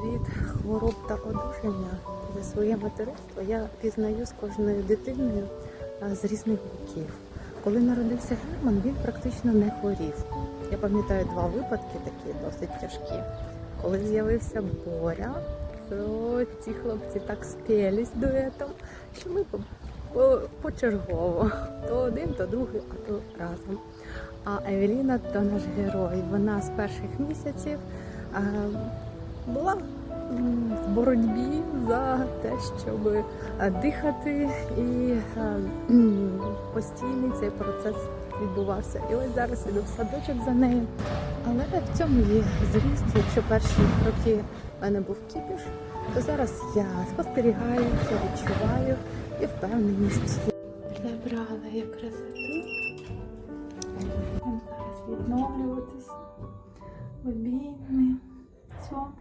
світ хвороб та одужання за своє материнство я пізнаю з кожною дитиною з різних боків. Коли народився Герман, він практично не хворів. Я пам'ятаю два випадки такі досить тяжкі. Коли з'явився Боря, то ці хлопці так спілись дуетом, що ми по- по- почергово. То один, то другий, а то разом. А Евеліна то наш герой. Вона з перших місяців була в боротьбі за те, щоб дихати, і постійний цей процес відбувався. І ось зараз іду в садочок за нею. Але в цьому є зріст. Якщо перші роки в мене був кіпіш, то зараз я спостерігаю, я відчуваю і впевненість. Забрала я красоту. Зараз відновлюватись. Обійми, son